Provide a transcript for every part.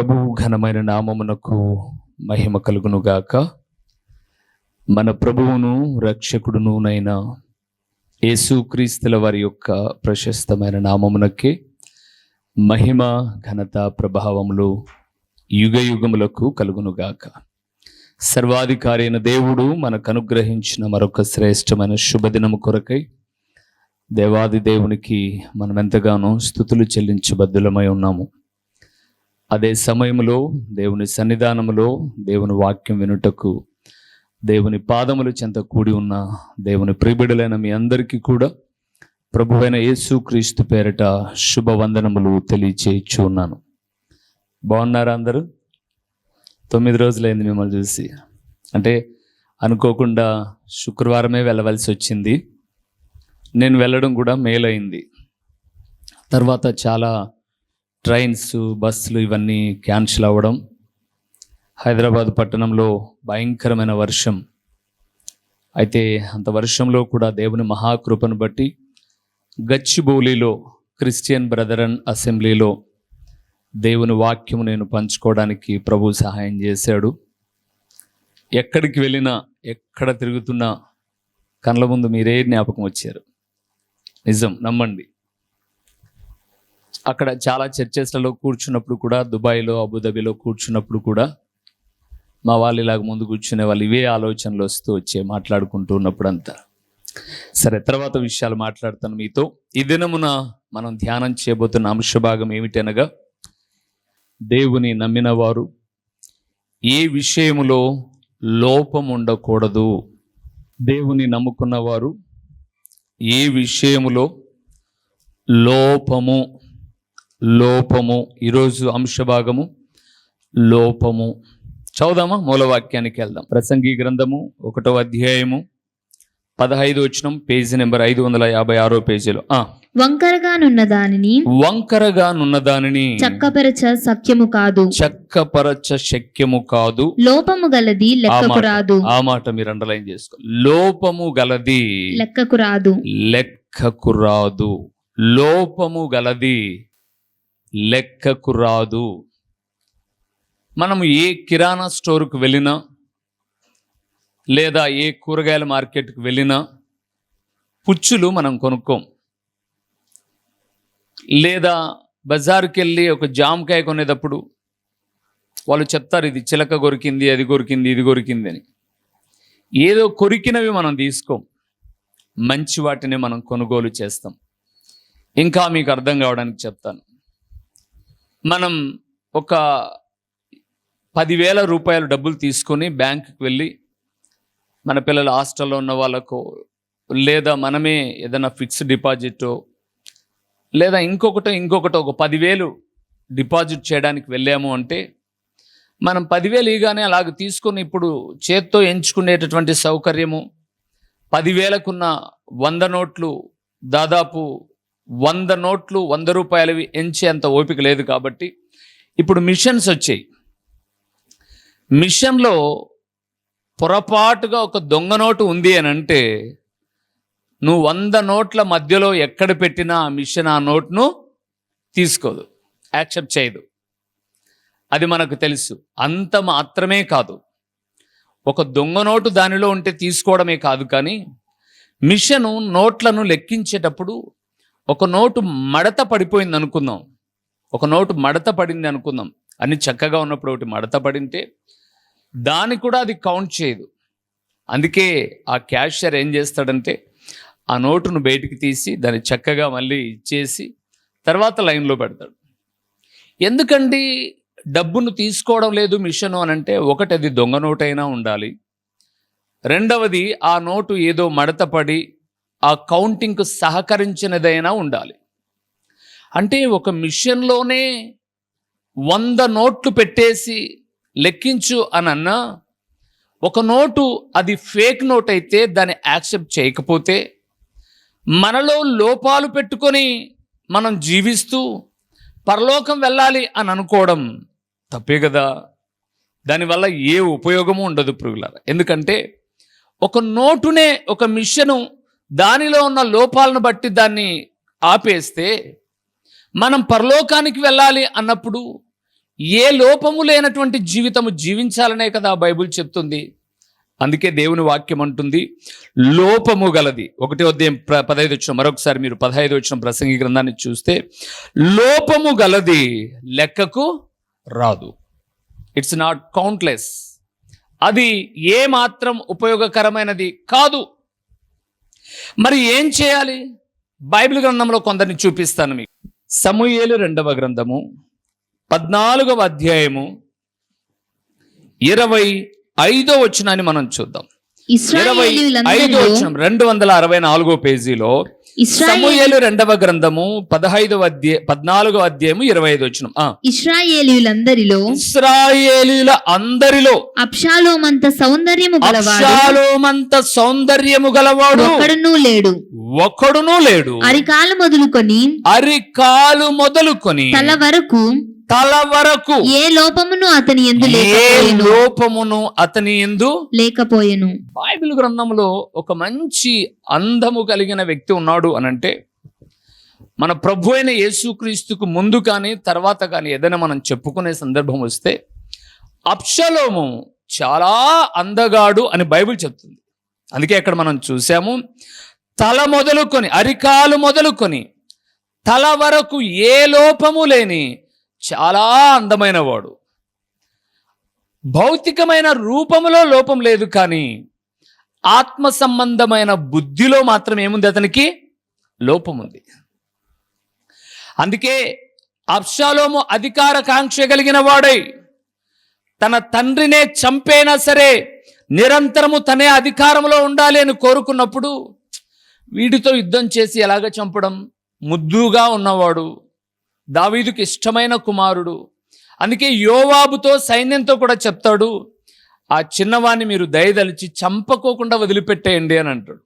ప్రభు ఘనమైన నామమునకు మహిమ కలుగునుగాక. మన ప్రభువును రక్షకుడునునైన యేసుక్రీస్తుల వారి యొక్క ప్రశస్తమైన నామమునకే మహిమ ఘనత ప్రభావములు యుగ యుగములకు కలుగునుగాక. సర్వాధికారి అయిన దేవుడు మనకు అనుగ్రహించిన మరొక శ్రేష్టమైన శుభదినము కొరకై దేవాది దేవునికి మనం ఎంతగానో స్థుతులు చెల్లించబద్దులమై ఉన్నాము. అదే సమయంలో దేవుని సన్నిధానములో దేవుని వాక్యం వినుటకు దేవుని పాదముల చెంత కూడి ఉన్న దేవుని ప్రిబిడలైన మీ అందరికీ కూడా ప్రభువైన యేసు క్రీస్తు పేరట శుభవందనములు తెలియచేయచ్చు ఉన్నాను బాగున్నారా అందరూ? తొమ్మిది రోజులైంది మిమ్మల్ని చూసి. అంటే అనుకోకుండా శుక్రవారమే వెళ్ళవలసి వచ్చింది. నేను వెళ్ళడం కూడా మేలైంది. తర్వాత చాలా ట్రైన్స్ బస్సులు ఇవన్నీ క్యాన్సిల్ అవ్వడం హైదరాబాద్ పట్టణంలో భయంకరమైన వర్షం. అయితే అంత వర్షంలో కూడా దేవుని మహాకృపను బట్టి గచ్చిబౌలిలో క్రిస్టియన్ బ్రదరన్ అసెంబ్లీలో దేవుని వాక్యం నేను పంచుకోవడానికి ప్రభు సహాయం చేశాడు. ఎక్కడికి వెళ్ళినా ఎక్కడ తిరుగుతున్నా కళ్ళ ముందు మీరే జ్ఞాపకం వచ్చారు. నిజం నమ్మండి. అక్కడ చాలా చర్చెస్లలో కూర్చున్నప్పుడు కూడా దుబాయ్లో అబుదాబిలో కూర్చున్నప్పుడు కూడా మా వాళ్ళు ఇలాగ ముందు కూర్చునే వాళ్ళు ఇవే ఆలోచనలు వస్తూ వచ్చే మాట్లాడుకుంటూ ఉన్నప్పుడు అంతా సరే తర్వాత విషయాలు మాట్లాడతాను మీతో. ఈ దినమున మనం ధ్యానం చేయబోతున్న అంశభాగం ఏమిటనగా దేవుని నమ్మినవారు ఏ విషయములో లోపం ఉండకూడదు? దేవుని నమ్ముకున్నవారు ఏ విషయములో లోపము లోపము ఈరోజు అంశభాగము లోపము. చదుదామా మూలవాక్యానికి వెళ్దాం. ప్రసంగి గ్రంథము ఒకటో అధ్యాయము పదహైదు వచనం పేజీ నెంబర్ ఐదు వందల యాభై ఆరో పేజీలో. వంకరగానున్న దానిని వంకరగా నున్న దానిని చక్కపరచ సఖ్యము కాదు. చక్కపరచ శక్యము కాదు. లోపము గలది లెక్కకు రాదు. ఆ మాట మీరు అండర్లైన్ చేసుకో. లోపము గలది లెక్కకు రాదు. లెక్కకు రాదు. లోపము గలది లెక్కకు రాదు. మనం ఏ కిరాణా స్టోర్కు వెళ్ళినా లేదా ఏ కూరగాయల మార్కెట్కి వెళ్ళినా పుచ్చులు మనం కొనుక్కోం. లేదా బజార్కి వెళ్ళి ఒక జామకాయ కొనేటప్పుడు వాళ్ళు చెప్తారు ఇది చిలక కొరికింది అది కొరికింది ఇది కొరికింది అని. ఏదో కొరికినవి మనం తీసుకోం. మంచి వాటిని మనం కొనుగోలు చేస్తాం. ఇంకా మీకు అర్థం కావడానికి చెప్తాను. మనం ఒక పదివేల రూపాయలు డబ్బులు తీసుకొని బ్యాంకుకి వెళ్ళి మన పిల్లలు హాస్టల్లో ఉన్న వాళ్ళకు లేదా మనమే ఏదైనా ఫిక్స్డ్ డిపాజిట్ లేదా ఇంకొకటో ఇంకొకటో ఒక పదివేలు డిపాజిట్ చేయడానికి వెళ్ళాము అంటే మనం పదివేలు ఇగానే అలాగ తీసుకొని ఇప్పుడు చేత్తో ఎంచుకునేటటువంటి సౌకర్యము పదివేలకున్న వంద నోట్లు దాదాపు వంద నోట్లు వంద రూపాయలవి ఎంచే అంత ఓపిక లేదు కాబట్టి ఇప్పుడు మిషన్స్ వచ్చాయి. మిషన్లో పొరపాటుగా ఒక దొంగ నోటు ఉంది అని అంటే నువ్వు వంద నోట్ల మధ్యలో ఎక్కడ పెట్టినా ఆ మిషన్ ఆ నోట్ను తీసుకోదు యాక్సెప్ట్ చేయదు. అది మనకు తెలుసు. అంత మాత్రమే కాదు. ఒక దొంగ నోటు దానిలో ఉంటే తీసుకోవడమే కాదు కానీ మిషను నోట్లను లెక్కించేటప్పుడు ఒక నోటు మడత పడిపోయింది అనుకుందాం. ఒక నోటు మడత పడింది అనుకుందాం. అన్ని చక్కగా ఉన్నప్పుడు ఒకటి మడత పడింటే దాన్ని కూడా అది కౌంట్ చేయదు. అందుకే ఆ క్యాషియర్ ఏం చేస్తాడంటే ఆ నోటును బయటికి తీసి దాన్ని చక్కగా మళ్ళీ ఇచ్చేసి తర్వాత లైన్లో పెడతాడు. ఎందుకండి డబ్బును తీసుకోవడం లేదు మిషన్ అని అంటే ఒకటి అది దొంగ నోటైనా ఉండాలి. రెండవది ఆ నోటు ఏదో మడత పడి ఆ కౌంటింగ్కు సహకరించినదైనా ఉండాలి. అంటే ఒక మిషన్లోనే వంద నోట్లు పెట్టేసి లెక్కించు అనన్నా ఒక నోటు అది ఫేక్ నోట్ అయితే దాన్ని యాక్సెప్ట్ చేయకపోతే మనలో లోపాలు పెట్టుకొని మనం జీవిస్తూ పరలోకం వెళ్ళాలి అని అనుకోవడం తప్పే కదా. దానివల్ల ఏ ఉపయోగము ఉండదు పురుగులారా ఎందుకంటే ఒక నోటునే ఒక మిషను దానిలో ఉన్న లోపాలను బట్టి దాన్ని ఆపేస్తే మనం పరలోకానికి వెళ్ళాలి అన్నప్పుడు ఏ లోపము లేనటువంటి జీవితము జీవించాలనే కదా బైబిల్ చెప్తుంది. అందుకే దేవుని వాక్యం అంటుంది లోపము గలది. ఒకటి ఉదయం పదహైదు వచ్చిన మరొకసారి మీరు పదహైదు వచ్చిన ప్రసంగి గ్రంథాన్ని చూస్తే లోపము గలది లెక్కకు రాదు. ఇట్స్ నాట్ కౌంట్లెస్ అది ఏ మాత్రం ఉపయోగకరమైనది కాదు. మరి ఏం చేయాలి? బైబిల్ గ్రంథంలో కొందరిని చూపిస్తాను మీకు. సమూయేలు రెండవ గ్రంథము పద్నాలుగవ అధ్యాయము ఇరవై ఐదో వచ్చినాన్ని మనం చూద్దాం. ఐదో రెండు వందల అరవై నాలుగో పేజీలో ఇస్రాయేల్ సమూయేలు రెండవ గ్రంథము పదహైదవ అధ్యాయ పద్నాలుగో అధ్యాయము ఇరవై ఐదు వచనం. ఆ. ఇస్రాయేలీయులందరిలో ఇస్రాయేలీల అందరిలో అప్షాలోమంత సౌందర్యము గలవాడు అబ్షాలోమంత సౌందర్యము గలవాడు ఒక్కడునూ లేడు. ఒకడునూ లేడు. అరికాలు మొదలుకొని అరికాలు మొదలుకొని తల వరకు తల వరకు ఏ లోపమును అతని ఎందు ఏ లోపమును అతని ఎందు లేకపోయెను. బైబిల్ గ్రంథంలో ఒక మంచి అందము కలిగిన వ్యక్తి ఉన్నాడు అనంటే మన ప్రభు అయిన యేసుక్రీస్తుకు ముందు కానీ తర్వాత కానీ ఏదైనా మనం చెప్పుకునే సందర్భం వస్తే అప్షలోము చాలా అందగాడు అని బైబిల్ చెప్తుంది. అందుకే అక్కడ మనం చూసాము తల మొదలుకొని అరికాలు మొదలుకొని తల వరకు ఏ లోపము లేని చాలా అందమైన వాడు భౌతికమైన రూపములో లోపం లేదు కానీ ఆత్మ సంబంధమైన బుద్ధిలో మాత్రం ఏముంది అతనికి? లోపం ఉంది అందుకే అప్షాలోము అధికార కాంక్ష కలిగిన వాడై తన తండ్రినే చంపైనా సరే నిరంతరము తనే అధికారంలో ఉండాలి అని కోరుకున్నప్పుడు వీడితో యుద్ధం చేసి ఎలాగ చంపడం? ముద్దుగా ఉన్నవాడు. దావీదుకి ఇష్టమైన కుమారుడు. అందుకే యోవాబుతో సైన్యంతో కూడా చెప్తాడు ఆ చిన్నవాణ్ణి మీరు దయదలిచి చంపకోకుండా వదిలిపెట్టేయండి అని అంటాడు.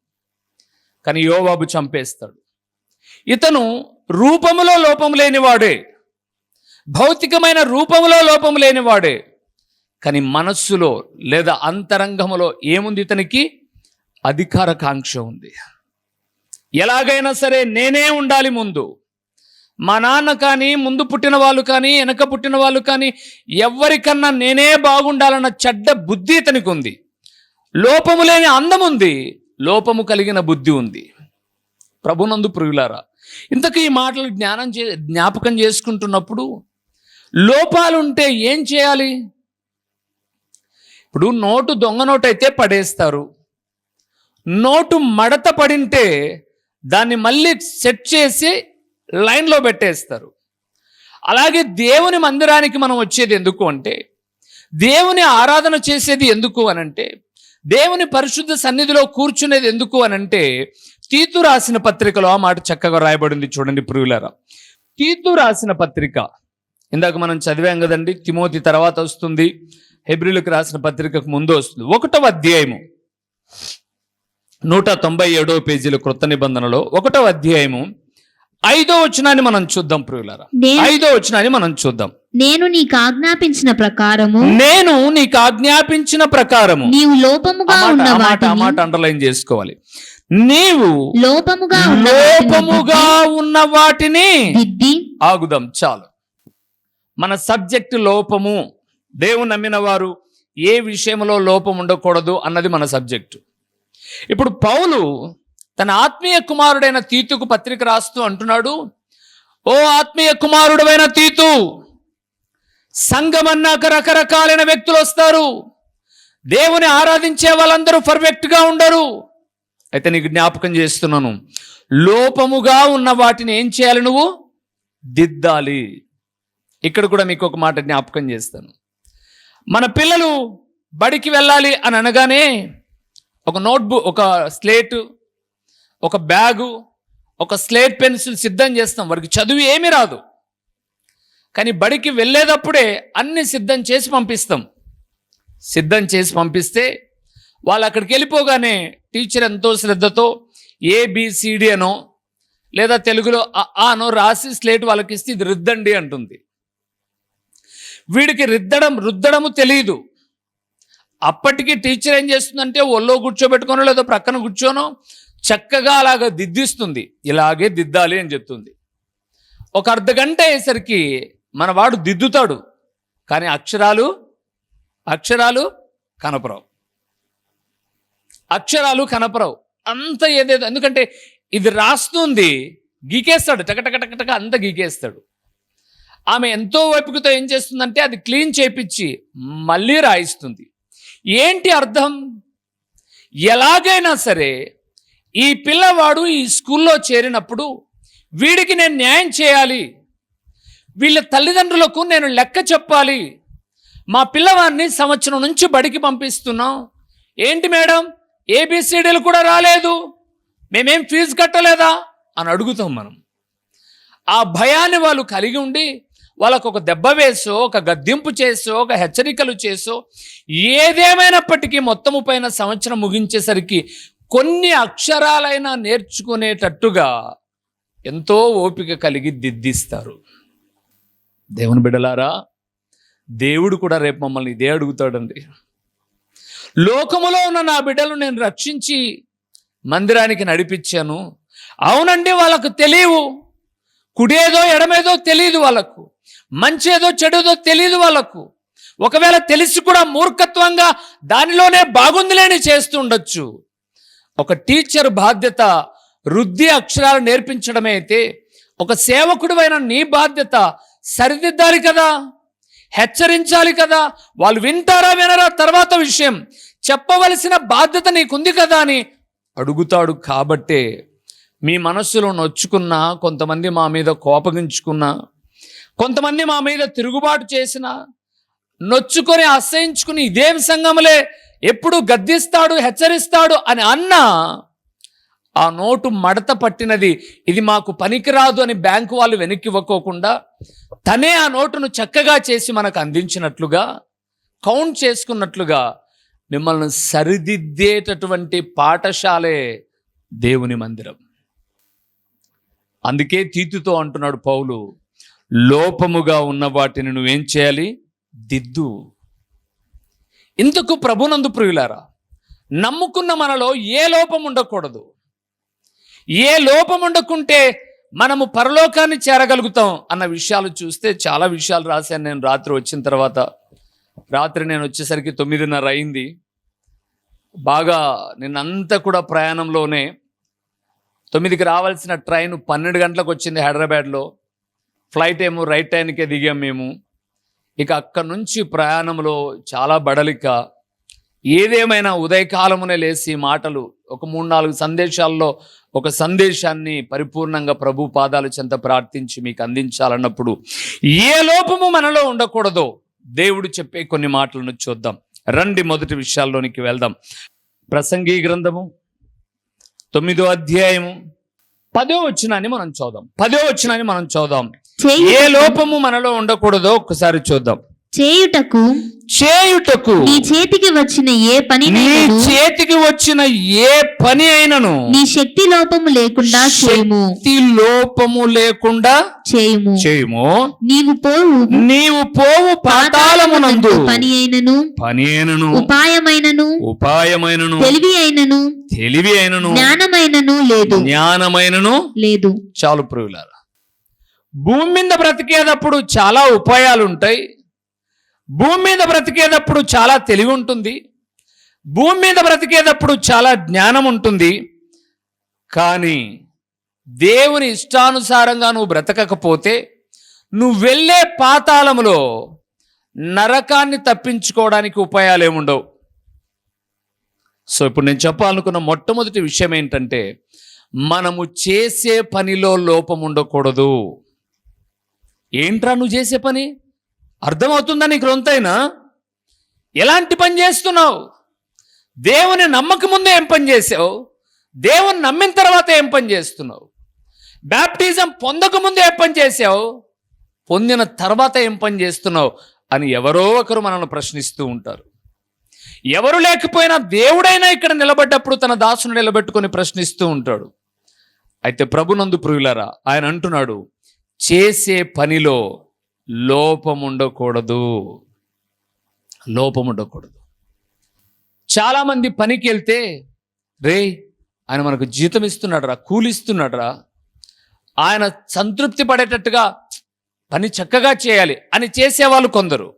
కానీ యోవాబు చంపేస్తాడు. ఇతను రూపములో లోపం లేనివాడే భౌతికమైన రూపములో లోపం లేనివాడే కానీ మనస్సులో లేదా అంతరంగములో ఏముంది ఇతనికి? అధికార కాంక్ష ఉంది. ఎలాగైనా సరే నేనే ఉండాలి ముందు. మా నాన్న కానీ ముందు పుట్టిన వాళ్ళు కానీ వెనక పుట్టిన వాళ్ళు కానీ ఎవరికన్నా నేనే బాగుండాలన్న చెడ్డ బుద్ధి ఇతనికి ఉంది లోపము లేని అందం ఉంది లోపము కలిగిన బుద్ధి ఉంది. ప్రభునందు ప్రియులారా ఇంతకు ఈ మాటలు జ్ఞానం చే జ్ఞాపకం చేసుకుంటున్నప్పుడు లోపాలుంటే ఏం చేయాలి? ఇప్పుడు నోటు దొంగ నోటు అయితే పడేస్తారు. నోటు మడత పడింటే దాన్ని మళ్ళీ సెట్ చేసి లైన్లో పెట్టేస్తారు. అలాగే దేవుని మందిరానికి మనం వచ్చేది ఎందుకు అంటే దేవుని ఆరాధన చేసేది ఎందుకు అనంటే దేవుని పరిశుద్ధ సన్నిధిలో కూర్చునేది ఎందుకు అనంటే తీతు రాసిన పత్రికలో ఆ మాట చక్కగా రాయబడింది చూడండి ప్రియులరా. తీతు రాసిన పత్రిక ఇందాక మనం చదివాం కదండి తిమోతి తర్వాత వస్తుంది హెబ్రిలకు రాసిన పత్రికకు ముందు వస్తుంది. ఒకటవ అధ్యాయము నూట తొంభై ఏడవ పేజీల క్రొత్త నిబంధనలో ఒకటవ అధ్యాయము ఐదో వచనాన్ని మనం చూద్దాం ప్రియులారా. ఐదో వచనాన్ని మనం చూద్దాం. నేను నీకు ఆజ్ఞాపించిన ప్రకారము నేను నీకు ఆజ్ఞాపించిన ప్రకారము. నీవు లోపముగా ఉన్న మాట మాట అండర్లైన్ చేసుకోవాలి. నీవు లోపముగా లోపముగా ఉన్న వాటిని ఆగుదాం చాలు. మన సబ్జెక్ట్ లోపము. దేవుని నమ్మిన వారు ఏ విషయంలో లోపం ఉండకూడదు అన్నది మన సబ్జెక్టు ఇప్పుడు పౌలు తన ఆత్మీయ కుమారుడైన తీతుకు పత్రిక రాస్తూ అంటున్నాడు ఓ ఆత్మీయ కుమారుడమైన తీతు సంఘమన్నాక రకరకాలైన వ్యక్తులు వస్తారు. దేవుని ఆరాధించే వాళ్ళందరూ పర్ఫెక్ట్గా ఉండరు. అయితే నీకు జ్ఞాపకం చేస్తున్నాను లోపముగా ఉన్న వాటిని ఏం చేయాలి నువ్వు? దిద్దాలి. ఇక్కడ కూడా మీకు ఒక మాట జ్ఞాపకం చేస్తాను. మన పిల్లలు బడికి వెళ్ళాలి అని అనగానే ఒక నోట్బుక్ ఒక స్లేటు ఒక బ్యాగు ఒక స్లేట్ పెన్సిల్ సిద్ధం చేస్తాం. వారికి చదువు ఏమీ రాదు. కానీ బడికి వెళ్ళేటప్పుడే అన్ని సిద్ధం చేసి పంపిస్తాం. సిద్ధం చేసి పంపిస్తే వాళ్ళు అక్కడికి వెళ్ళిపోగానే టీచర్ ఎంతో శ్రద్ధతో ఏబిసిడి అనో లేదా తెలుగులో అనో రాసి స్లేట్ వాళ్ళకి ఇస్తే ఇది రుద్దండి అంటుంది. వీడికి రుద్దడం రుద్దడము తెలియదు అప్పటికి టీచర్ ఏం చేస్తుందంటే ఒళ్ళో కూర్చోబెట్టుకోనో లేదో ప్రక్కన కూర్చోనో చక్కగా అలాగ దిద్దిస్తుంది. ఇలాగే దిద్దాలి అని చెప్తుంది. ఒక అర్ధ గంట అయ్యేసరికి మన వాడు దిద్దుతాడు. కానీ అక్షరాలు అక్షరాలు కనపరావు. అక్షరాలు కనపరావు. అంత ఏదేదో ఎందుకంటే ఇది రాస్తుంది గీకేస్తాడు. టకటకటకటక అంత గీకేస్తాడు. ఆమె ఎంతో ఓపికతో ఏం చేస్తుందంటే అది క్లీన్ చేపించి మళ్ళీ రాయిస్తుంది. ఏంటి అర్థం? ఎలాగైనా సరే ఈ పిల్లవాడు ఈ స్కూల్లో చేరినప్పుడు వీడికి నేను న్యాయం చేయాలి. వీళ్ళ తల్లిదండ్రులకు నేను లెక్క చెప్పాలి. మా పిల్లవాడిని సంవత్సరం నుంచి బడికి పంపిస్తున్నాం. ఏంటి మేడం? ఏబిసిడీలు కూడా రాలేదు. మేమేం ఫీజు కట్టలేదా? అని అడుగుతాం మనం. ఆ భయాన్ని వాళ్ళు కలిగి ఉండి వాళ్ళకు ఒక దెబ్బ వేసో ఒక గద్దింపు చేసో ఒక హెచ్చరికలు చేసో ఏదేమైనప్పటికీ మొత్తము పైన సంవత్సరం ముగించేసరికి కొన్ని అక్షరాలైనా నేర్చుకునేటట్టుగా ఎంతో ఓపిక కలిగి దిద్దిస్తారు. దేవుని బిడ్డలారా దేవుడు కూడా రేపు మమ్మల్ని ఇదే అడుగుతాడండి. లోకములో ఉన్న నా బిడ్డలు నేను రక్షించి మందిరానికి నడిపించాను. అవునండి వాళ్ళకు తెలియవు. కుడేదో ఎడమేదో తెలియదు వాళ్ళకు. మంచేదో చెడుదో తెలియదు వాళ్ళకు. ఒకవేళ తెలిసి కూడా మూర్ఖత్వంగా దానిలోనే బాగుందిలేని చేస్తూ ఉండొచ్చు. ఒక టీచర్ బాధ్యత వృద్ధి అక్షరాలు నేర్పించడమే అయితే ఒక సేవకుడివైన నీ బాధ్యత సరిదిద్దాలి కదా? హెచ్చరించాలి కదా? వాళ్ళు వింటారా వినరా తర్వాత విషయం. చెప్పవలసిన బాధ్యత నీకుంది కదా అని అడుగుతాడు కాబట్టే మీ మనస్సులో నొచ్చుకున్నా కొంతమంది మా మీద కోపగించుకున్నా కొంతమంది మా మీద తిరుగుబాటు చేసిన నొచ్చుకొని అసహించుకుని ఇదేం సంఘములే ఎప్పుడు గద్దిస్తాడు హెచ్చరిస్తాడు అని అన్నా ఆ నోటు మడత పట్టినది ఇది మాకు పనికిరాదు అని బ్యాంకు వాళ్ళు వెనక్కి ఇవ్వకోకుండా తనే ఆ నోటును చక్కగా చేసి మనకు అందించినట్లుగా కౌంట్ చేసుకున్నట్లుగా మిమ్మల్ని సరిదిద్దేటటువంటి పాఠశాలే దేవుని మందిరం. అందుకే తీతుతో అంటున్నాడు పౌలు లోపముగా ఉన్న వాటిని నువ్వేం చేయాలి? దిద్దు. ఇందుకు ప్రభునందు ప్రియులారా నమ్ముకున్న మనలో ఏ లోపం ఉండకూడదు. ఏ లోపం ఉండకుంటే మనము పరలోకాన్ని చేరగలుగుతాం అన్న విషయాలు చూస్తే చాలా విషయాలు రాశాను నేను రాత్రి వచ్చిన తర్వాత. రాత్రి నేను వచ్చేసరికి తొమ్మిదిన్నర అయింది. బాగా నిన్నంతా కూడా ప్రయాణంలోనే తొమ్మిదికి రావాల్సిన ట్రైన్ పన్నెండు గంటలకు వచ్చింది హైదరాబాద్లో. ఫ్లైట్ ఏమో రైట్ టైంకే దిగాం మేము. ఇక అక్కడి నుంచి ప్రయాణంలో చాలా బడలిక. ఏదేమైనా ఉదయకాలమునే లేసి మాటలు ఒక మూడు నాలుగు సందేశాల్లో ఒక సందేశాన్ని పరిపూర్ణంగా ప్రభు పాదాలు చెంత ప్రార్థించి మీకు అందించాలన్నప్పుడు ఏ లోపము మనలో ఉండకూడదో దేవుడు చెప్పే కొన్ని మాటలను చూద్దాం. రండి మొదటి విషయాల్లోనికి వెళ్దాం. ప్రసంగి గ్రంథము తొమ్మిదో అధ్యాయము పదో వచ్చినాన్ని మనం చూద్దాం. పదో వచ్చినాన్ని మనం చూద్దాం. ఏ లోపము మనలో ఉండకూడదో ఒక్కసారి చూద్దాం. చేయుటకు చేయుటకు నీ చేతికి వచ్చిన ఏ పని నీ చేతికి వచ్చిన ఏ పని అయినను? నీ శక్తి లోపము లేకుండా చేయము. శక్తి లోపము లేకుండా చేయుము. చేయుము. నీవు పోవు. నీవు పోవు పాతాళమునందు పని అయినను? పని అయినను. ఉపాయమైనను? ఉపాయమైనను. తెలివి అయినను? తెలివి అయినను. జ్ఞానమైనను? లేదు. జ్ఞానమైనను. లేదు. చాలు ప్రియులారా. భూమి మీద బ్రతికేటప్పుడు చాలా ఉపాయాలు ఉంటాయి భూమి మీద బ్రతికేటప్పుడు చాలా తెలివి ఉంటుంది భూమి మీద బ్రతికేటప్పుడు చాలా జ్ఞానం ఉంటుంది కానీ దేవుని ఇష్టానుసారంగా నువ్వు బ్రతకకపోతే నువ్వు వెళ్ళే పాతాళములో నరకాన్ని తప్పించుకోవడానికి ఉపాయాలు ఏముండవు సో ఇప్పుడు నేను చెప్పాలనుకున్న మొట్టమొదటి విషయం ఏంటంటే మనము చేసే పనిలో లోపం ఉండకూడదు ఏంట్రా నువ్వు చేసే పని? అర్థమవుతుందా నీకు రొంతైనా ఎలాంటి పని చేస్తున్నావు? దేవుని నమ్మక ముందే ఏం పని చేసావు? దేవుని నమ్మిన తర్వాత ఏం పని చేస్తున్నావు? బ్యాప్టిజం పొందక ముందు ఏం పని చేసావు? పొందిన తర్వాత ఏం పని చేస్తున్నావు? అని ఎవరో ఒకరు మనల్ని ప్రశ్నిస్తూ ఉంటారు. ఎవరు లేకపోయినా దేవుడైనా ఇక్కడ నిలబడ్డప్పుడు తన దాసును నిలబెట్టుకొని ప్రశ్నిస్తూ ఉంటాడు. అయితే ప్రభునందు ప్రియులరా ఆయన అంటున్నాడు చేసే పనిలో లోపం ఉండకూడదు లోపం ఉండకూడదు చాలామంది పనికి వెళ్తే రే ఆయన మనకు జీతం ఇస్తున్నాడరా కూలిస్తున్నాడరా ఆయన సంతృప్తి పడేటట్టుగా పని చక్కగా చేయాలి అని చేసేవాళ్ళు కొందరు.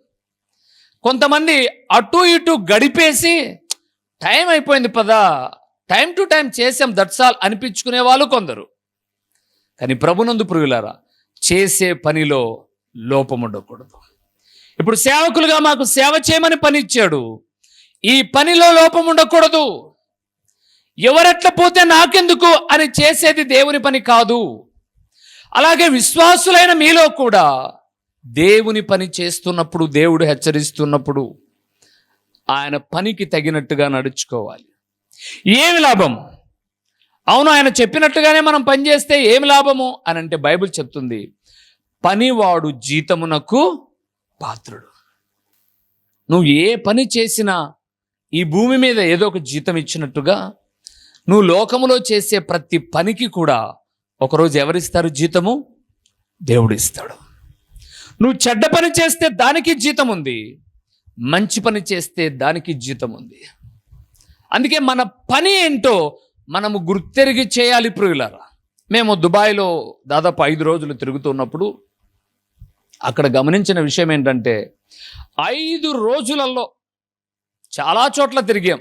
కొంతమంది అటు ఇటు గడిపేసి టైం అయిపోయింది పదా టైం టు టైం చేసాం దట్సాల్ అనిపించుకునే వాళ్ళు కొందరు. కానీ ప్రభునందు పురుగులారా చేసే పనిలో లోపం ఉండకూడదు. ఇప్పుడు సేవకులుగా మాకు సేవ చేయమని పని ఇచ్చాడు. ఈ పనిలో లోపం ఉండకూడదు. ఎవరెట్లా పోతే నాకెందుకు అని చేసేది దేవుని పని కాదు. అలాగే విశ్వాసులైన మీలో కూడా దేవుని పని చేస్తున్నప్పుడు దేవుడు హెచ్చరిస్తున్నప్పుడు ఆయన పనికి తగినట్టుగా నడుచుకోవాలి. ఏమి లాభం? అవును ఆయన చెప్పినట్టుగానే మనం పనిచేస్తే ఏమి లాభము? అని అంటే బైబిల్ చెప్తుంది పనివాడు జీతమునకు పాత్రుడు. నువ్వు ఏ పని చేసినా ఈ భూమి మీద ఏదో ఒక జీతం ఇచ్చినట్టుగా నువ్వు లోకములో చేసే ప్రతి పనికి కూడా ఒకరోజు ఎవరిస్తారు జీతము? దేవుడు ఇస్తాడు. నువ్వు చెడ్డ పని చేస్తే దానికి జీతం ఉంది మంచి పని చేస్తే దానికి జీతం ఉంది. అందుకే మన పని ఏంటో మనము గుర్తెరిగి చేయాలి ప్రియులారా. మేము దుబాయ్లో దాదాపు ఐదు రోజులు తిరుగుతున్నప్పుడు అక్కడ గమనించిన విషయం ఏంటంటే ఐదు రోజులలో చాలా చోట్ల తిరిగాం.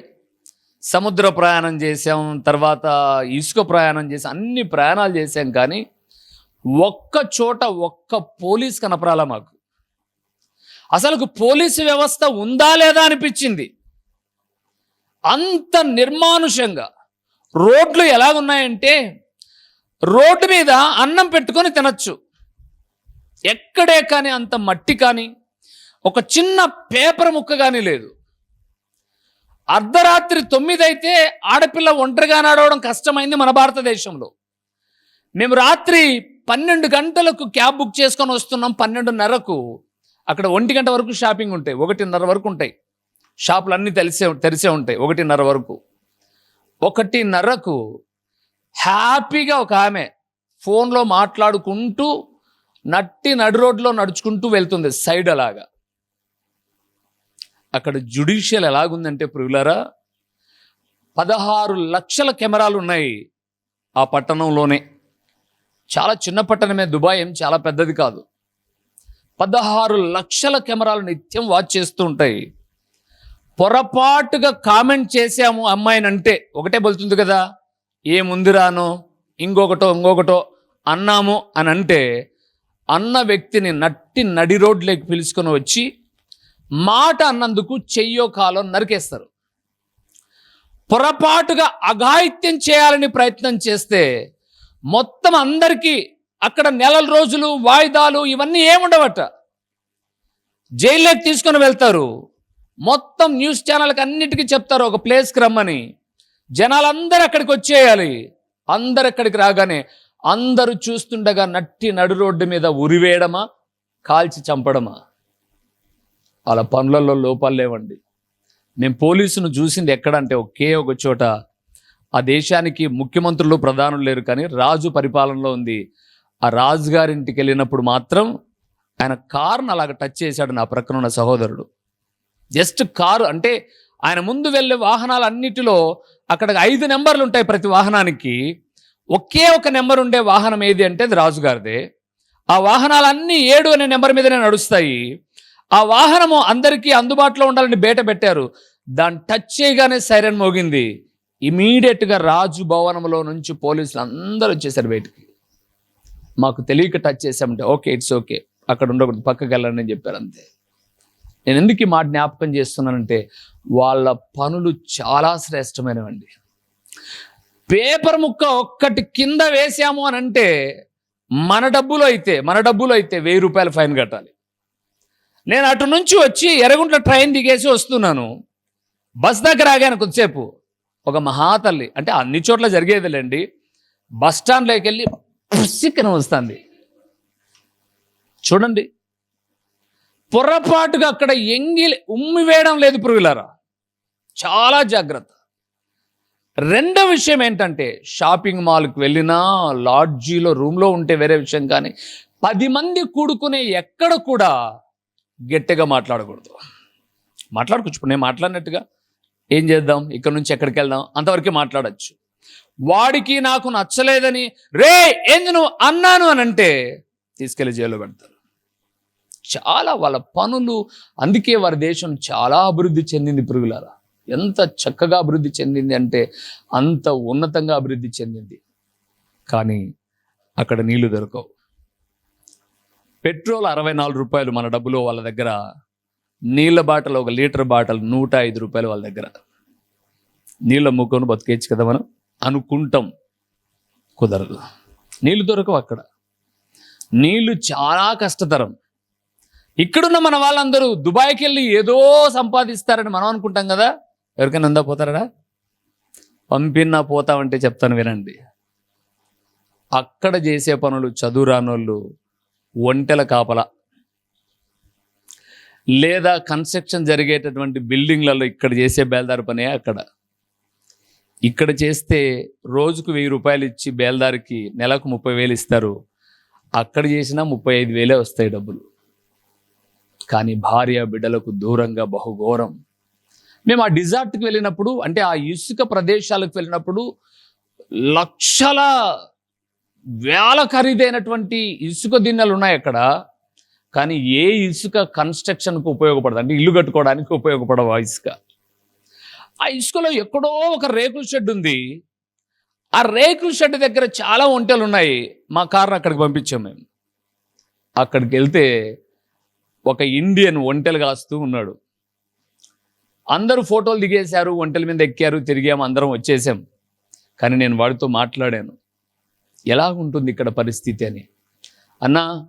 సముద్ర ప్రయాణం చేసాం తర్వాత ఇసుక ప్రయాణం చేసాం అన్ని ప్రయాణాలు చేసాం కానీ ఒక్క చోట ఒక్క పోలీస్ కనపరాల మాకు. అసలు పోలీసు వ్యవస్థ ఉందా లేదా అనిపించింది. అంత నిర్మానుషంగా రోడ్లు ఎలాగున్నాయంటే రోడ్డు మీద అన్నం పెట్టుకొని తినచ్చు. ఎక్కడే కానీ అంత మట్టి కానీ ఒక చిన్న పేపర్ ముక్క కానీ లేదు. అర్ధరాత్రి తొమ్మిది అయితే ఆడపిల్ల ఒంటరిగా నడవడం కష్టమైంది మన భారతదేశంలో. మేము రాత్రి పన్నెండు గంటలకు క్యాబ్ బుక్ చేసుకొని వస్తున్నాం పన్నెండున్నరకు. అక్కడ ఒంటి గంట వరకు షాపింగ్ ఉంటాయి ఒకటిన్నర వరకు ఉంటాయి. షాపులు అన్నీ తెలిసే తెరిసే ఉంటాయి ఒకటిన్నర వరకు. ఒకటిన్నరకు హ్యాపీగా ఒక ఆమె ఫోన్లో మాట్లాడుకుంటూ నట్టి నడి రోడ్లో నడుచుకుంటూ వెళ్తుంది సైడ్ అలాగా. అక్కడ జుడిషియల్ ఎలాగుందంటే ప్రియులరా పదహారు లక్షల కెమెరాలు ఉన్నాయి ఆ పట్టణంలోనే. చాలా చిన్న పట్టణమే దుబాయ్ ఏం చాలా పెద్దది కాదు. పదహారు లక్షల కెమెరాలు నిత్యం వాచ్ చేస్తూ ఉంటాయి. పొరపాటుగా కామెంట్ చేసాము అమ్మాయిని అంటే ఒకటే బలుతుంది కదా. ఏముందిరానో ఇంకొకటో ఇంకొకటో అన్నాము అని అంటే అన్న వ్యక్తిని నట్టి నడి రోడ్లోకి పిలుచుకొని వచ్చి మాట అన్నందుకు చెయ్యో కాలో నరికేస్తారు. పొరపాటుగా అఘాయిత్యం చేయాలని ప్రయత్నం చేస్తే మొత్తం అందరికీ అక్కడ నెలల రోజులు వాయిదాలు ఇవన్నీ ఏముండవట. జైల్లోకి తీసుకొని వెళ్తారు. మొత్తం న్యూస్ ఛానల్కి అన్నిటికీ చెప్తారు ఒక ప్లేస్కి రమ్మని. జనాలందరూ అక్కడికి వచ్చేయాలి. అందరు అక్కడికి రాగానే అందరూ చూస్తుండగా నట్టి నడు రోడ్డు మీద ఉరివేయడమా కాల్చి చంపడమా? వాళ్ళ పనులలో లోపాలు లేవండి. నేను పోలీసును చూసింది ఎక్కడంటే ఒకే ఒక చోట. ఆ దేశానికి ముఖ్యమంత్రులు ప్రధానులు లేరు కానీ రాజు పరిపాలనలో ఉంది. ఆ రాజుగారింటికి వెళ్ళినప్పుడు మాత్రం ఆయన కారును అలాగ టచ్ చేశాడు నా ప్రక్కన ఉన్న సహోదరుడు. జస్ట్ కారు అంటే ఆయన ముందు వెళ్ళే వాహనాలన్నిటిలో అక్కడ ఐదు నెంబర్లు ఉంటాయి ప్రతి వాహనానికి. ఒకే ఒక నెంబర్ ఉండే వాహనం ఏది అంటే అది రాజుగారిదే. ఆ వాహనాలన్నీ ఏడు అనే నెంబర్ మీదనే నడుస్తాయి. ఆ వాహనము అందరికీ అందుబాటులో ఉండాలని బేట పెట్టారు. దాన్ని టచ్ చేయగానే సైరన్ మోగింది. ఇమీడియట్గా రాజు భవనంలో నుంచి పోలీసులు అందరూ వచ్చేసారు బయటికి. మాకు తెలియక టచ్ చేసామంటే ఓకే ఇట్స్ ఓకే. అక్కడ ఉండకూడదు పక్కకి వెళ్ళండి అని చెప్పారు అంతే. నేను ఎందుకు ఈ మాట జ్ఞాపకం చేస్తున్నానంటే వాళ్ళ పనులు చాలా శ్రేష్టమైనవండి. పేపర్ ముక్క ఒక్కటి కింద వేసాము అని అంటే మన డబ్బులు అయితే మన డబ్బులు అయితే వెయ్యి రూపాయలు ఫైన్ కట్టాలి. నేను అటు నుంచి వచ్చి ఎరగుంట్ల ట్రైన్ దిగేసి వస్తున్నాను. బస్ దగ్గర ఆగాను కొద్దిసేపు. ఒక మహాతల్లి అంటే అన్ని చోట్ల జరిగేదిలేండి. బస్ స్టాండ్లోకి వెళ్ళి పుస్సిక్కన వస్తుంది. చూడండి. పొరపాటుగా అక్కడ ఎంగిలి ఉమ్మి వేయడం లేదు పురుగులారా? చాలా జాగ్రత్త. రెండో విషయం ఏంటంటే షాపింగ్ మాల్కి వెళ్ళినా లాడ్జీలో రూమ్లో ఉంటే వేరే విషయం కానీ పది మంది కూడుకునే ఎక్కడ కూడా గట్టిగా మాట్లాడకూడదు. మాట్లాడుకోవచ్చు ఇప్పుడు నేను మాట్లాడినట్టుగా ఏం చేద్దాం? ఇక్కడ నుంచి ఎక్కడికి వెళ్దాం? అంతవరకే మాట్లాడచ్చు. వాడికి నాకు నచ్చలేదని రే ఏంది నువ్వు అన్నాను అని అంటే తీసుకెళ్ళి జైల్లో పెడతారు. చాలా వాళ్ళ పనులు అందుకే వారి దేశం చాలా అభివృద్ధి చెందింది పురుగులారా. ఎంత చక్కగా అభివృద్ధి చెందింది అంటే అంత ఉన్నతంగా అభివృద్ధి చెందింది. కానీ అక్కడ నీళ్ళు దొరకవు. పెట్రోల్ అరవై నాలుగు రూపాయలు మన డబ్బులో వాళ్ళ దగ్గర నీళ్ళ బాటలు ఒక లీటర్ బాటలు నూట ఐదు రూపాయలు వాళ్ళ దగ్గర. నీళ్ళ ముక్కను బతికేయచ్చు కదా మనం? అనుకుంటాం. కుదరదు. నీళ్ళు దొరకవు అక్కడ. నీళ్ళు చాలా కష్టతరం. ఇక్కడున్న మన వాళ్ళందరూ దుబాయ్కి వెళ్ళి ఏదో సంపాదిస్తారని మనం అనుకుంటాం కదా. ఎవరికైనా ఉందా పోతారా? పంపినా పోతామంటే చెప్తాను వినండి. అక్కడ చేసే పనులు చదువు రానోళ్ళు ఒంటెల కాపల. లేదా కన్స్ట్రక్షన్ జరిగేటటువంటి బిల్డింగ్లలో ఇక్కడ చేసే బేల్దారి పనే అక్కడ. ఇక్కడ చేస్తే రోజుకు వెయ్యి రూపాయలు ఇచ్చి బేల్దారికి నెలకు ముప్పై వేలు ఇస్తారు. అక్కడ చేసినా ముప్పై ఐదు వేలే వస్తాయి డబ్బులు. కానీ భార్య బిడ్డలకు దూరంగా బహుఘోరం. మేము ఆ డిజార్ట్కి వెళ్ళినప్పుడు అంటే ఆ ఇసుక ప్రదేశాలకు వెళ్ళినప్పుడు లక్షల వేల ఖరీదైనటువంటి ఇసుక దిన్నెలు ఉన్నాయి అక్కడ. కానీ ఏ ఇసుక కన్స్ట్రక్షన్కు ఉపయోగపడదు. అంటే ఇల్లు కట్టుకోవడానికి ఉపయోగపడవు ఆ ఇసుక. ఆ ఇసుకలో ఎక్కడో ఒక రేకుల షెడ్ ఉంది. ఆ రేకుల షెడ్ దగ్గర చాలా ఒంటెలు ఉన్నాయి. మా కార్ని అక్కడికి పంపించాం మేము. అక్కడికి వెళ్తే ఒక ఇండియన్ ఒంటెలు కాస్తూ ఉన్నాడు. అందరూ ఫోటోలు దిగేశారు ఒంటెల మీద ఎక్కారు తిరిగాము అందరం వచ్చేసాం. కానీ నేను వాడితో మాట్లాడాను. ఎలాగుంటుంది ఇక్కడ పరిస్థితి అని. అన్నా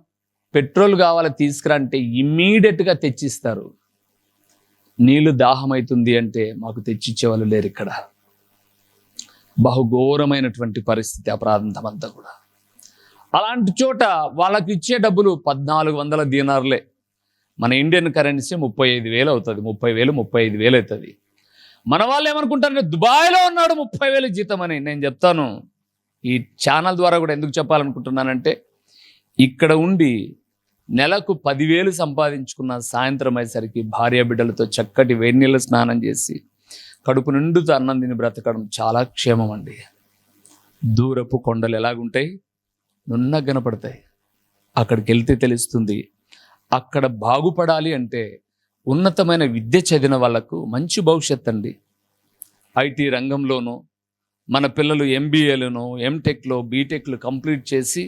పెట్రోల్ కావాలా తీసుకురా అంటే ఇమ్మీడియట్గా తెచ్చిస్తారు. నీళ్ళు దాహమవుతుంది అంటే మాకు తెచ్చిచ్చే వాళ్ళు లేరు ఇక్కడ. బహుఘోరమైనటువంటి పరిస్థితి ఆ ప్రాంతం అంతా కూడా. అలాంటి చోట వాళ్ళకి ఇచ్చే డబ్బులు పద్నాలుగు వందల దీనార్లే. మన ఇండియన్ కరెన్సీ ముప్పై ఐదు వేలు అవుతుంది. ముప్పై వేలు ముప్పై ఐదు వేలు అవుతుంది. మన వాళ్ళు ఏమనుకుంటారంటే దుబాయ్లో ఉన్నాడు ముప్పై వేలు జీతం అని. నేను చెప్తాను. ఈ ఛానల్ ద్వారా కూడా ఎందుకు చెప్పాలనుకుంటున్నానంటే ఇక్కడ ఉండి నెలకు పదివేలు సంపాదించుకున్న సాయంత్రం అయ్యేసరికి భార్య బిడ్డలతో చక్కటి వేడి స్నానం చేసి కడుపు నిండుతో అన్నం తిని బ్రతకడం చాలా క్షేమం అండి. దూరపు కొండలు ఎలాగుంటాయి? నున్న కనపడతాయి అక్కడికి వెళ్తే తెలుస్తుంది అక్కడ బాగుపడాలి అంటే ఉన్నతమైన విద్య చదివిన వాళ్ళకు మంచి భవిష్యత్ అండి. ఐటీ రంగంలోనూ మన పిల్లలు ఎంబీఏలను ఎంటెక్లో బీటెక్లు కంప్లీట్ చేసి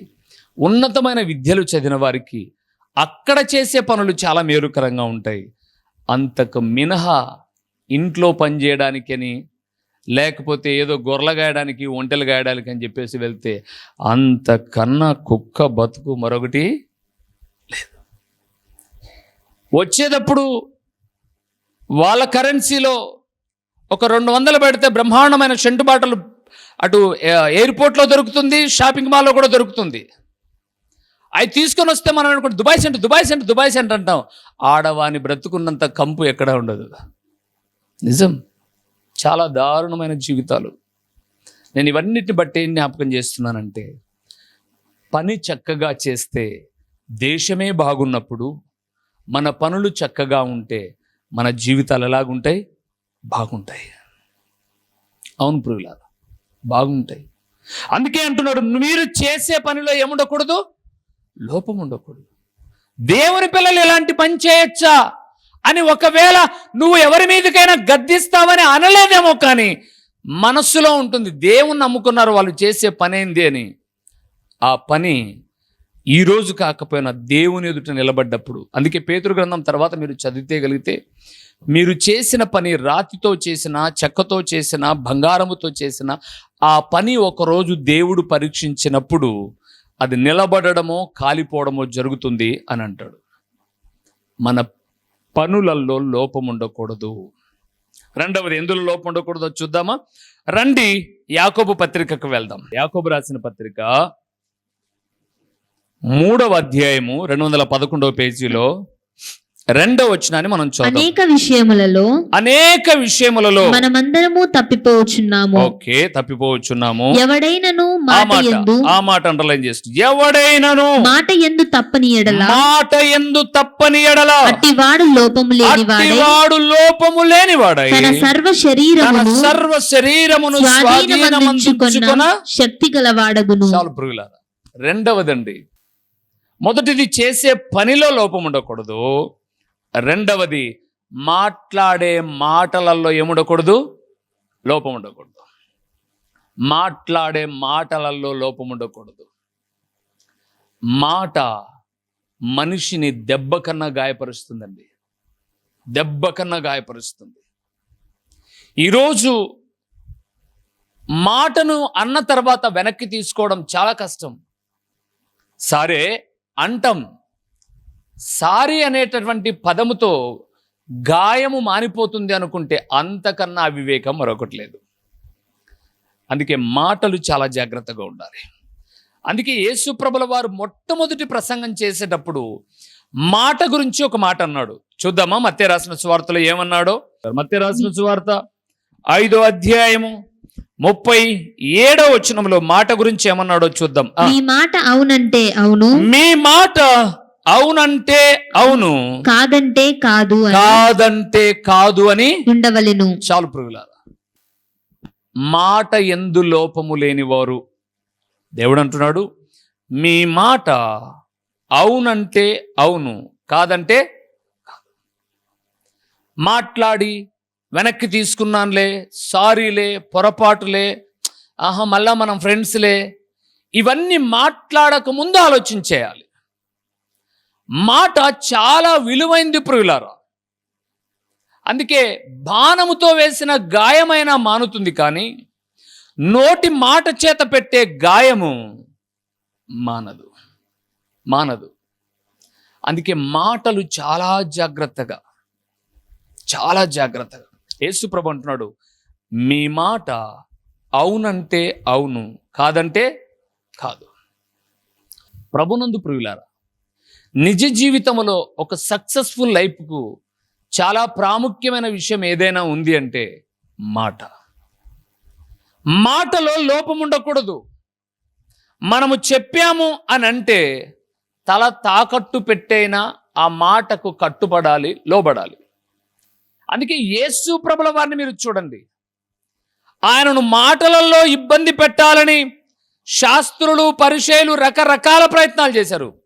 ఉన్నతమైన విద్యలు చదివిన వారికి అక్కడ చేసే పనులు చాలా మేలుకరంగా ఉంటాయి. అంతకు మినహా ఇంట్లో పనిచేయడానికని లేకపోతే ఏదో గొర్రెలు గాయడానికి ఒంటెలు గాయడానికి అని చెప్పేసి వెళ్తే అంతకన్నా కుక్క బతుకు మరొకటి లేదు. వచ్చేటప్పుడు వాళ్ళ కరెన్సీలో ఒక రెండు వందలు పెడితే బ్రహ్మాండమైన షంటు బాటలు అటు ఎయిర్పోర్ట్లో దొరుకుతుంది షాపింగ్ మాల్లో కూడా దొరుకుతుంది. అవి తీసుకొని వస్తే మనం అనుకుంటే Dubai centre Dubai centre Dubai centre అంటాం. ఆడవాని బ్రతుకున్నంత కంపు ఎక్కడా ఉండదు. నిజం. చాలా దారుణమైన జీవితాలు. నేను ఇవన్నిటిని బట్టి ఏం జ్ఞాపకం చేస్తున్నానంటే పని చక్కగా చేస్తే దేశమే బాగున్నప్పుడు మన పనులు చక్కగా ఉంటే మన జీవితాలు ఎలాగుంటాయి బాగుంటాయి. అవును పురుగులారా బాగుంటాయి. అందుకే అంటున్నాడు మీరు చేసే పనిలో ఏముండకూడదు? లోపం ఉండకూడదు. దేవుని పిల్లలు ఎలాంటి పని చేయొచ్చా? అని ఒకవేళ నువ్వు ఎవరి మీదకైనా గద్దిస్తావని అనలేదేమో కానీ మనస్సులో ఉంటుంది దేవుని నమ్ముకున్నారు వాళ్ళు చేసే పని ఏంది అని. ఆ పని ఈ రోజు కాకపోయినా దేవుని ఎదుట నిలబడ్డప్పుడు అందుకే పేతురు గ్రంథం తర్వాత మీరు చదివితే గలిగితే మీరు చేసిన పని రాతితో చేసిన చెక్కతో చేసిన బంగారముతో చేసిన ఆ పని ఒకరోజు దేవుడు పరీక్షించినప్పుడు అది నిలబడడమో కాలిపోవడమో జరుగుతుంది అని అంటాడు. మన పనులలో లోపం ఉండకూడదు. రెండవది ఎందులో లోపం ఉండకూడదో చూద్దామా? రండి యాకోబు పత్రికకు వెళ్దాం. యాకోబు రాసిన పత్రిక మూడవ అధ్యాయము రెండు వందల పదకొండవ పేజీలో రెండవ వచనాన్ని మనం చూద్దాం అనేక విషయములలో అనేక విషయములలో మనమందరము తప్పిపోవచ్చున్నాము. ఓకే తప్పిపోవచ్చున్నాము. ఎవడైనను ఆ మాట ఎందు ఆ మాట అండర్లైన్ చేస్తూ ఎవడైనను మాట ఎందు తప్పని ఎడల? మాట ఎందు తప్పని ఎడల? అట్టివాడు లోపము లేనివాడై అట్టివాడు లోపము లేనివాడై తన సర్వ తన శరీరమును సర్వ శరీరమును స్వాధీనమందించుకొన శక్తి గలవాడగును. రెండవదండి మొదటిది చేసే పనిలో లోపం ఉండకూడదు. రెండవది మాట్లాడే మాటలలో ఏముండకూడదు? లోపం ఉండకూడదు. మాట్లాడే మాటలలో లోపం ఉండకూడదు. మాట మనిషిని దెబ్బ కన్నా గాయపరుస్తుందండి. దెబ్బ కన్నా గాయపరుస్తుంది. ఈరోజు మాటను అన్న తర్వాత వెనక్కి తీసుకోవడం చాలా కష్టం. సరే అంటం. సారీ అనేటటువంటి పదముతో గాయము మానిపోతుంది అనుకుంటే అంతకన్నా అవివేకం మరొకటి లేదు. అందుకే మాటలు చాలా జాగ్రత్తగా ఉండాలి. అందుకే యేసుప్రభుల వారు మొట్టమొదటి ప్రసంగం చేసేటప్పుడు మాట గురించి ఒక మాట అన్నాడు. చూద్దామా మత్తే రాసిన సువార్తలో ఏమన్నాడో? మత్తే రాసిన సువార్త ఐదో అధ్యాయము ముప్పై ఏడో వచనంలో మాట గురించి ఏమన్నాడో చూద్దాం. నీ మాట అవునంటే అవును. మీ మాట అవునంటే అవును. కాదంటే కాదు కాదంటే కాదు అని ఉండవలెను. చాలు పురుగులారా మాట ఎందు లోపము లేనివారు దేవుడు అంటున్నాడు మీ మాట అవునంటే అవును కాదంటే కాదు. మాట్లాడి వెనక్కి తీసుకున్నానులే సారీలే పొరపాటులే ఆహా మళ్ళా మనం ఫ్రెండ్స్లే. ఇవన్నీ మాట్లాడక ముందు ఆలోచించేయాలి. మాట చాలా విలువైంది ప్రియులారా. అందుకే బాణముతో వేసిన గాయమైనా మానుతుంది కానీ నోటి మాట చేత పెట్టే గాయము మానదు. మానదు. అందుకే మాటలు చాలా జాగ్రత్తగా చాలా జాగ్రత్తగా యేసుప్రభు అంటున్నాడు మీ మాట అవునంటే అవును కాదంటే కాదు. ప్రభునందు ప్రియులారా నిజ జీవితంలో ఒక సక్సెస్ఫుల్ లైఫ్కు చాలా ప్రాముఖ్యమైన విషయం ఏదైనా ఉంది అంటే మాట. మాటలో లోపం ఉండకూడదు. మనము చెప్పాము అని అంటే తల తాకట్టు పెట్టైనా ఆ మాటకు కట్టుబడాలి లోబడాలి. అందుకే యేసు ప్రభుల వారిని మీరు చూడండి. ఆయనను మాటలలో ఇబ్బంది పెట్టాలని శాస్త్రులు పరిచయులు రకరకాల ప్రయత్నాలు చేశారు.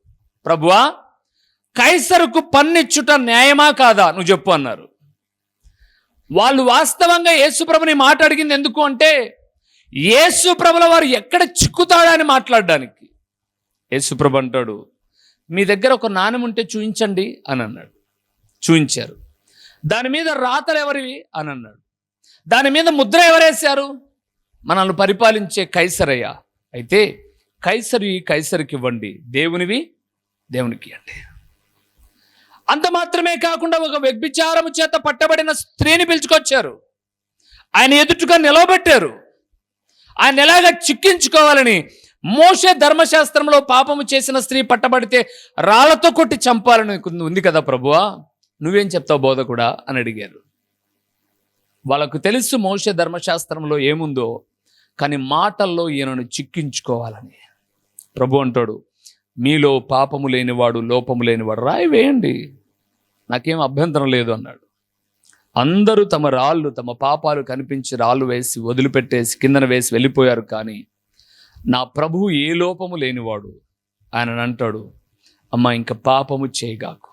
ప్రభువా కైసరుకు పన్నిచ్చుట న్యాయమా కాదా? నువ్వు చెప్పు అన్నారు. వాళ్ళు వాస్తవంగా యేసుప్రభుని మాట అడిగింది ఎందుకు అంటే యేసుప్రభుల వారు ఎక్కడ చిక్కుతాడని మాట్లాడడానికి. యేసుప్రభు అంటాడు మీ దగ్గర ఒక నాణ్యం ఉంటే చూయించండి అని అన్నాడు. చూయించారు. దాని మీద రాతలు ఎవరివి అని అన్నాడు. దాని మీద ముద్ర ఎవరేశారు మనల్ని పరిపాలించే కైసరయ్య. అయితే కైసరి కైసరికి ఇవ్వండి. దేవునివి దేవునికి అండి అంత మాత్రమే కాకుండా ఒక వ్యభిచారము చేత పట్టబడిన స్త్రీని పిలుచుకొచ్చారు. ఆయన ఎదుటిగా నిలవబెట్టారు. ఆయన ఎలాగ చిక్కించుకోవాలని మోసే ధర్మశాస్త్రంలో పాపము చేసిన స్త్రీ పట్టబడితే రాళ్ళతో కొట్టి చంపాలని ఉంది కదా ప్రభువా? నువ్వేం చెప్తావు బోధకుడా అని అడిగారు. వాళ్ళకు తెలుసు మోసే ధర్మశాస్త్రంలో ఏముందో కానీ మాటల్లో ఈయనను చిక్కించుకోవాలని. ప్రభు అంటాడు మీలో పాపము లేనివాడు లోపము లేనివాడు రాయి వేయండి. నాకేం అభ్యంతరం లేదు అన్నాడు. అందరూ తమ రాళ్ళు తమ పాపాలు కనిపించి రాళ్ళు వేసి వదిలిపెట్టేసి కిందన వేసి వెళ్ళిపోయారు కానీ నా ప్రభు ఏ లోపము లేనివాడు? ఆయన అంటాడు అమ్మ ఇంకా పాపము చేయగాకు.